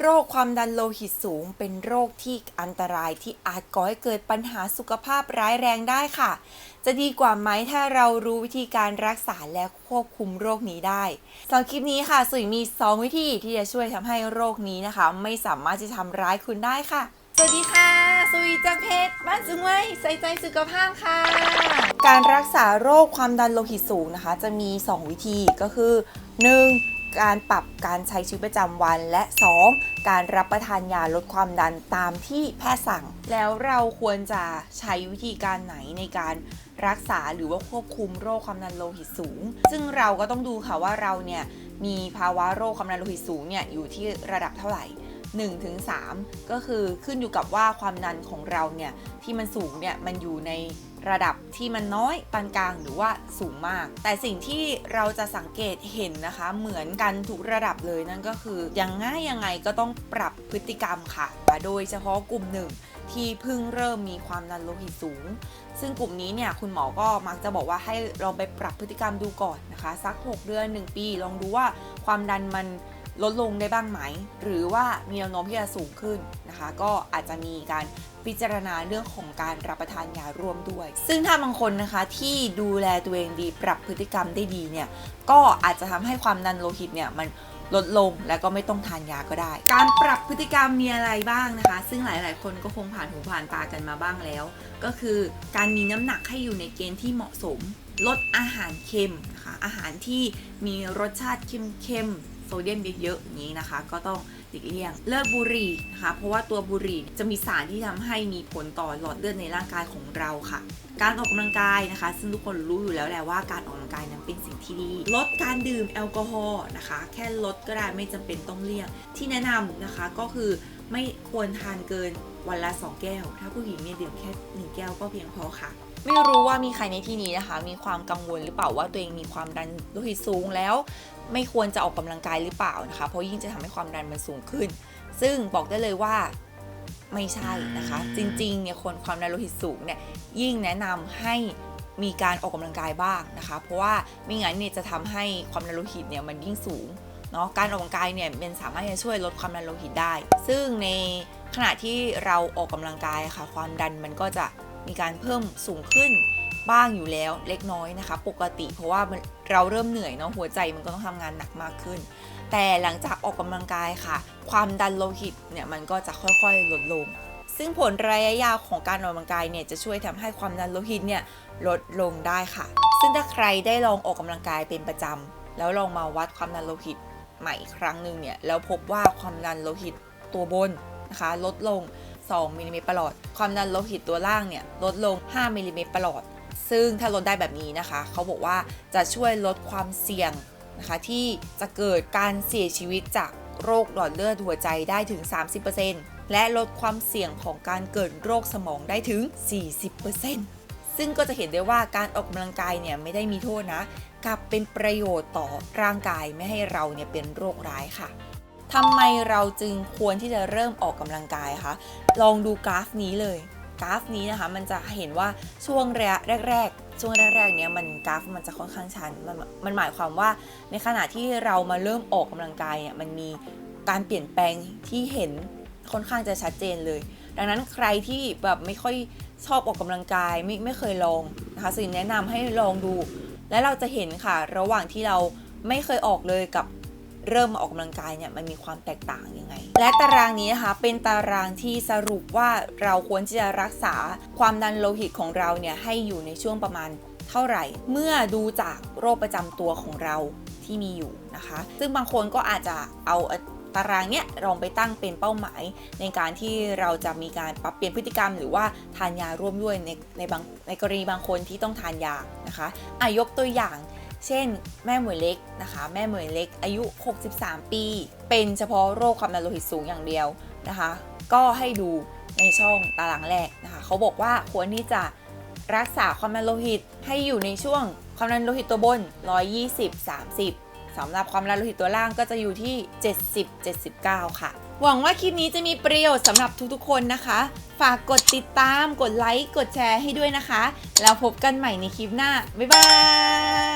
โรคความดันโลหิตสูง เป็นโรคที่อันตรายที่อาจก่อให้เกิดปัญหาสุขภาพร้ายแรงได้ค่ะ จะดีกว่าไหมถ้าเรารู้วิธีการรักษาและควบคุมโรคนี้ได้สำหรับคลิปนี้ค่ะสุยมี 2 วิธีที่จะช่วยทำให้โรคนี้นะคะ ไม่สามารถจะทำร้ายคุณได้ค่ะสวัสดีค่ะ สุยจากเพจบ้านสูงไว้ใส่ใจสุขภาพค่ะ การรักษาโรคความดันโลหิตสูงนะคะ จะมี 2 วิธีก็คือ 1. การปรับการใช้ชีวิตประจำวันและ 2. การรับประทานยาลดความดันตามที่แพทย์สั่ง แล้วเราควรจะใช้วิธีการไหนในการรักษาหรือว่าควบคุมโรคความดันโลหิตสูง ซึ่งเราก็ต้องดูค่ะว่าเราเนี่ยมีภาวะโรคความดันโลหิตสูงเนี่ยอยู่ที่ระดับเท่าไหร่ 1ถึง3ก็คือขึ้นอยู่กับว่าความดันของเราเนี่ยที่มันสูงเนี่ยมันอยู่ในระดับที่มันน้อยปานกลางหรือว่าสูงมาก แต่สิ่งที่เราจะสังเกตเห็นนะคะ เหมือนกันทุกระดับเลยนั่นก็คือยังง่ายยังไงก็ต้องปรับพฤติกรรมค่ะ โดยเฉพาะกลุ่มหนึ่งที่เพิ่งเริ่มมีความดันโลหิตสูง ซึ่งกลุ่มนี้เนี่ยคุณหมอก็มักจะบอกว่าให้ลองไปปรับพฤติกรรมดูก่อนนะคะ สัก 6 เดือน 1 ปี ลองดูว่าความดันมัน ลดลงได้บ้างไหม หรือว่ามีแนวโน้มที่จะสูงขึ้นนะคะ ก็อาจจะมีการพิจารณาเรื่องของการรับประทานยาร่วมด้วย ซึ่งถ้าบางคนนะคะที่ดูแลตัวเองดีปรับพฤติกรรมได้ดีเนี่ย ก็อาจจะทำให้ความดันโลหิตเนี่ยมันลดลงแล้วก็ไม่ต้องทานยาก็ได้ การปรับพฤติกรรมมีอะไรบ้างนะคะ ซึ่งหลายๆ คนก็คงผ่านหูผ่านตากันมาบ้างแล้ว ก็คือการมีน้ำหนักให้อยู่ในเกณฑ์ที่เหมาะสม ลดอาหารเค็มนะคะอาหารที่มีรสชาติเค็มๆ โซเดียมเยอะๆอย่างนี้นะคะ ก็ต้องหลีกเลี่ยงเลิกบุหรี่นะคะเพราะว่าตัวบุหรี่จะมีสารที่ทำให้มีผลต่อหลอดเลือดในร่างกายของเราค่ะ การออกกำลังกายนะคะ ซึ่งทุกคนรู้อยู่แล้วแหละว่าการออกกำลังกายนั้นเป็นสิ่งที่ดีลดการดื่มแอลกอฮอล์นะคะ แค่ลดก็ได้ไม่จำเป็นต้องเลี่ยง ที่แนะนำนะคะก็คือไม่ควรทานเกินวันละ 2 แก้ว ถ้าผู้หญิงเนี่ยดื่มแค่ 1 แก้วก็เพียงพอค่ะ ไม่รู้ว่ามีใครในที่นี้นะคะ มีความกังวลหรือเปล่าว่าตัวเองมีความดันโลหิตสูงแล้ว ไม่ควรจะออกกำลังกายหรือเปล่านะคะ เพราะยิ่งจะทำให้ความดันมันสูงขึ้น ซึ่งบอกได้เลยว่าไม่ใช่นะคะ จริงๆเนี่ยคนความดันโลหิตสูงเนี่ยยิ่งแนะนำให้มีการออกกำลังกายบ้างนะคะ เพราะว่าไม่งั้นเนี่ยจะทำให้ความดันโลหิตเนี่ยมันยิ่งสูงเนาะการออกกำลังกายเนี่ยมันสามารถจะช่วยลดความดันโลหิตได้ ซึ่งในขณะที่เราออกกำลังกายค่ะ ความดันมันก็จะมีการเพิ่มสูงขึ้น บ้างอยู่แล้วเล็กน้อยนะคะ ปกติเพราะว่าเราเริ่มเหนื่อยเนาะหัวใจมันก็ต้องทำงานหนักมากขึ้น แต่หลังจากออกกำลังกายค่ะ ความดันโลหิตเนี่ยมันก็จะค่อยๆลดลง ซึ่งผลระยะยาวของการออกกำลังกายเนี่ยจะช่วยทำให้ความดันโลหิตเนี่ยลดลงได้ค่ะ ซึ่งถ้าใครได้ลองออกกำลังกายเป็นประจำแล้วลองมาวัดความดันโลหิตใหม่อีกครั้งหนึ่งเนี่ยแล้วพบว่าความดันโลหิตตัวบนนะคะลดลง 2มิลลิเมตรประหลอด ความดันโลหิตตัวล่างเนี่ยลดลง 5มิลลิเมตรประหลอด ซึ่งถ้าลดได้แบบนี้นะคะ เขาบอกว่าจะช่วยลดความเสี่ยงนะคะที่จะเกิดการเสียชีวิตจากโรคหลอดเลือดหัวใจได้ถึง 30%และลดความเสี่ยงของการเกิดโรคสมองได้ถึง 40%ซึ่งก็จะเห็นได้ว่าการออกกำลังกายเนี่ยไม่ได้มีโทษนะ กลับเป็นประโยชน์ต่อร่างกายไม่ให้เราเนี่ยเป็นโรคร้ายค่ะทำไมเราจึงควรที่จะเริ่มออกกำลังกายคะ ลองดูกราฟนี้เลย กราฟนี้นะคะ มันจะเห็นว่าช่วงระยะแรก ๆ ช่วงแรกๆเนี้ยมันกราฟมันจะค่อนข้างชันมันมันหมายความว่าในขณะที่เรามาเริ่มออกกำลังกายเนี่ยมันมีการเปลี่ยนแปลงที่เห็นค่อนข้างจะชัดเจนเลย ดังนั้นใครที่แบบไม่ค่อยชอบออกกำลังกายไม่ไม่เคยลองนะคะสิ่งแนะนำให้ลองดู และเราจะเห็นค่ะ ระหว่างที่เราไม่เคยออกเลยกับ เริ่มมาออกกำลังกายเนี่ยมันมีความแตกต่างยังไง และตารางนี้นะคะเป็นตารางที่สรุปว่าเราควรที่จะรักษาความดันโลหิตของเราเนี่ยให้อยู่ในช่วงประมาณเท่าไหร่ เมื่อดูจากโรคประจำตัวของเราที่มีอยู่นะคะ ซึ่งบางคนก็อาจจะเอาตารางเนี้ยลองไปตั้งเป็นเป้าหมาย ในการที่เราจะมีการปรับเปลี่ยนพฤติกรรม หรือว่าทานยาร่วมด้วยในในบางในกรณีบางคนที่ต้องทานยานะคะอายกตัวอย่าง เช่น แม่หมวยเล็กนะคะ แม่หมวยเล็กอายุ 63 ปี เป็นเฉพาะโรคความดันโลหิตสูงอย่างเดียวนะคะ ก็ให้ดูในช่องตารางแรกนะคะเขาบอกว่าควรที่จะรักษาความดันโลหิตให้อยู่ในช่วงความดันโลหิตตัวบน 120-30สำหรับความดันโลหิตตัวล่างก็จะอยู่ที่ 70-79 ค่ะ หวังว่าคลิปนี้จะมีประโยชน์สำหรับทุกๆคนนะคะ ฝากกดติดตาม กดไลค์ กดแชร์ให้ด้วยนะคะ แล้วพบกันใหม่ในคลิปหน้า บ๊ายบาย